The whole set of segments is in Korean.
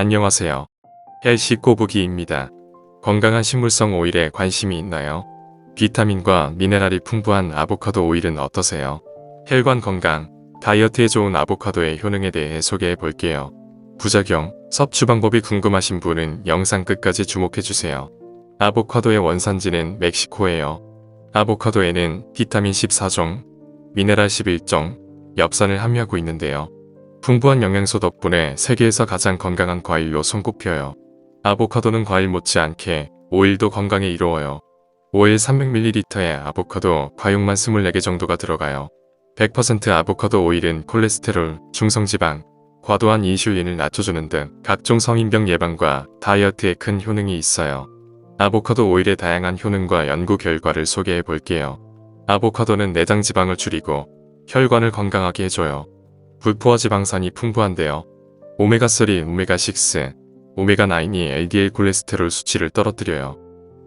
안녕하세요. 헬시 꼬부기입니다. 건강한 식물성 오일에 관심이 있나요? 비타민과 미네랄이 풍부한 아보카도 오일은 어떠세요? 혈관 건강, 다이어트에 좋은 아보카도의 효능에 대해 소개해 볼게요. 부작용, 섭취 방법이 궁금하신 분은 영상 끝까지 주목해 주세요. 아보카도의 원산지는 멕시코예요. 아보카도에는 비타민 14종, 미네랄 11종, 엽산을 함유하고 있는데요. 풍부한 영양소 덕분에 세계에서 가장 건강한 과일로 손꼽혀요. 아보카도는 과일 못지않게 오일도 건강에 이로워요. 오일 300ml에 아보카도 과육만 24개 정도가 들어가요. 100% 아보카도 오일은 콜레스테롤, 중성지방, 과도한 인슐린을 낮춰주는 등 각종 성인병 예방과 다이어트에 큰 효능이 있어요. 아보카도 오일의 다양한 효능과 연구 결과를 소개해 볼게요. 아보카도는 내장 지방을 줄이고 혈관을 건강하게 해줘요. 불포화 지방산이 풍부한데요. 오메가3, 오메가6, 오메가9이 LDL 콜레스테롤 수치를 떨어뜨려요.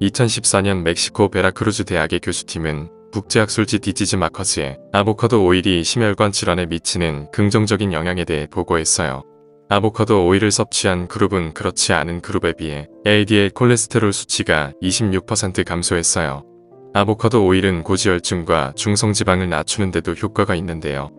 2014년 멕시코 베라크루즈 대학의 교수팀은 국제학술지 디지즈 마커즈에 아보카도 오일이 심혈관 질환에 미치는 긍정적인 영향에 대해 보고했어요. 아보카도 오일을 섭취한 그룹은 그렇지 않은 그룹에 비해 LDL 콜레스테롤 수치가 26% 감소했어요. 아보카도 오일은 고지혈증과 중성지방을 낮추는 데도 효과가 있는데요.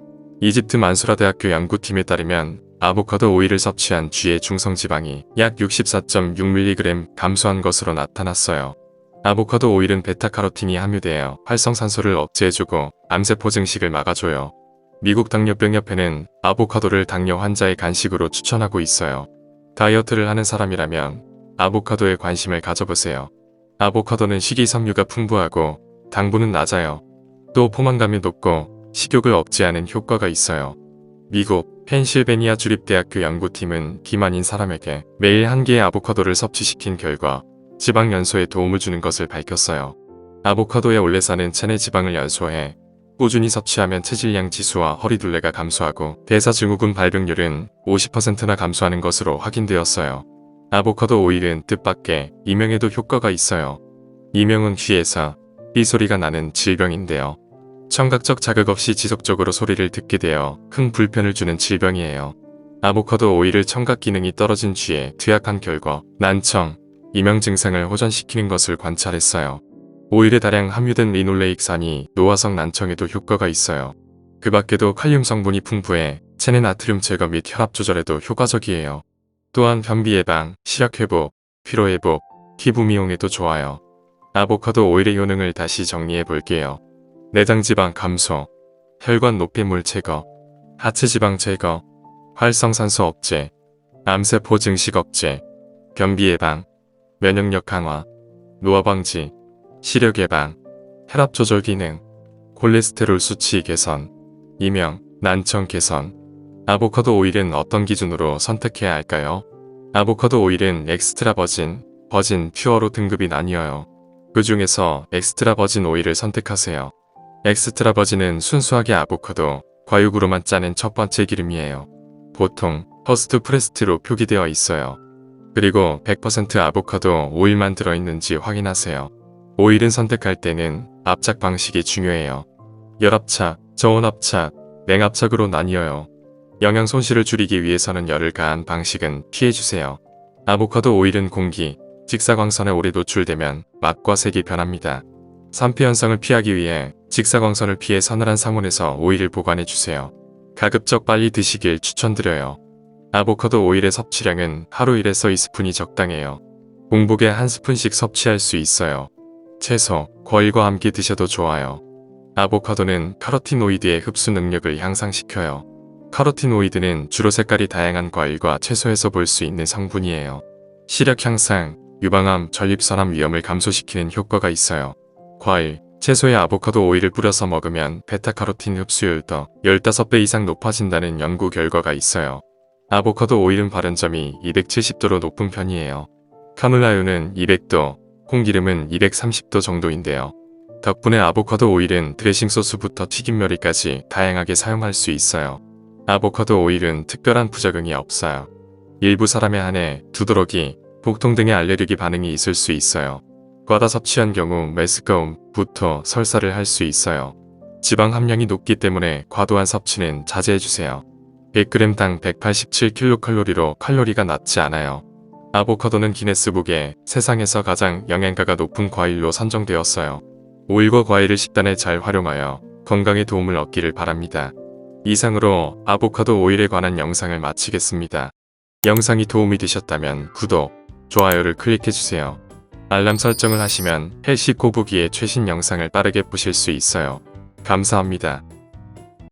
이집트 만수라 대학교 연구팀에 따르면 아보카도 오일을 섭취한 쥐의 중성지방이 약 64.6mg 감소한 것으로 나타났어요. 아보카도 오일은 베타카로틴이 함유되어 활성산소를 억제해주고 암세포 증식을 막아줘요. 미국 당뇨병협회는 아보카도를 당뇨 환자의 간식으로 추천하고 있어요. 다이어트를 하는 사람이라면 아보카도에 관심을 가져보세요. 아보카도는 식이섬유가 풍부하고 당분은 낮아요. 또 포만감이 높고 식욕을 억제하는 효과가 있어요. 미국 펜실베니아 주립대학교 연구팀은 비만인 사람에게 매일 한 개의 아보카도를 섭취시킨 결과 지방 연소에 도움을 주는 것을 밝혔어요. 아보카도의 올레산은 체내 지방을 연소해 꾸준히 섭취하면 체질량 지수와 허리둘레가 감소하고 대사증후군 발병률은 50%나 감소하는 것으로 확인되었어요. 아보카도 오일은 뜻밖의 이명에도 효과가 있어요. 이명은 귀에서 삐소리가 나는 질병인데요. 청각적 자극 없이 지속적으로 소리를 듣게 되어 큰 불편을 주는 질병이에요. 아보카도 오일을 청각 기능이 떨어진 쥐에 투약한 결과 난청, 이명 증상을 호전시키는 것을 관찰했어요. 오일에 다량 함유된 리놀레익산이 노화성 난청에도 효과가 있어요. 그 밖에도 칼륨 성분이 풍부해 체내 나트륨 제거 및 혈압 조절에도 효과적이에요. 또한 변비 예방, 시력 회복, 피로 회복, 피부 미용에도 좋아요. 아보카도 오일의 효능을 다시 정리해 볼게요. 내장 지방 감소, 혈관 노폐물 제거, 하체 지방 제거, 활성산소 억제, 암세포 증식 억제, 변비 예방, 면역력 강화, 노화 방지, 시력 예방, 혈압 조절 기능, 콜레스테롤 수치 개선, 이명, 난청 개선. 아보카도 오일은 어떤 기준으로 선택해야 할까요? 아보카도 오일은 엑스트라 버진, 버진, 퓨어로 등급이 나뉘어요. 그 중에서 엑스트라 버진 오일을 선택하세요. 엑스트라 버진은 순수하게 아보카도, 과육으로만 짜낸 첫 번째 기름이에요. 보통 퍼스트 프레스트로 표기되어 있어요. 그리고 100% 아보카도 오일만 들어있는지 확인하세요. 오일은 선택할 때는 압착 방식이 중요해요. 열압착, 저온압착, 냉압착으로 나뉘어요. 영양 손실을 줄이기 위해서는 열을 가한 방식은 피해주세요. 아보카도 오일은 공기, 직사광선에 오래 노출되면 맛과 색이 변합니다. 산패 현상을 피하기 위해 직사광선을 피해 서늘한 상온에서 오일을 보관해주세요. 가급적 빨리 드시길 추천드려요. 아보카도 오일의 섭취량은 하루 1에서 2스푼이 적당해요. 공복에 한 스푼씩 섭취할 수 있어요. 채소, 과일과 함께 드셔도 좋아요. 아보카도는 카로티노이드의 흡수 능력을 향상시켜요. 카로티노이드는 주로 색깔이 다양한 과일과 채소에서 볼 수 있는 성분이에요. 시력 향상, 유방암, 전립선암 위험을 감소시키는 효과가 있어요. 과일, 채소에 아보카도 오일을 뿌려서 먹으면 베타카로틴 흡수율도 15배 이상 높아진다는 연구 결과가 있어요. 아보카도 오일은 발연점이 270도로 높은 편이에요. 카놀라유는 200도, 콩기름은 230도 정도인데요. 덕분에 아보카도 오일은 드레싱 소스부터 튀김 요리까지 다양하게 사용할 수 있어요. 아보카도 오일은 특별한 부작용이 없어요. 일부 사람에 한해 두드러기, 복통 등의 알레르기 반응이 있을 수 있어요. 과다 섭취한 경우 메스꺼움, 부토, 설사를 할 수 있어요. 지방 함량이 높기 때문에 과도한 섭취는 자제해주세요. 100g당 187kcal로 칼로리가 낮지 않아요. 아보카도는 기네스북에 세상에서 가장 영양가가 높은 과일로 선정되었어요. 오일과 과일을 식단에 잘 활용하여 건강에 도움을 얻기를 바랍니다. 이상으로 아보카도 오일에 관한 영상을 마치겠습니다. 영상이 도움이 되셨다면 구독, 좋아요를 클릭해주세요. 알람 설정을 하시면 헬시 꼬부기의 최신 영상을 빠르게 보실 수 있어요. 감사합니다.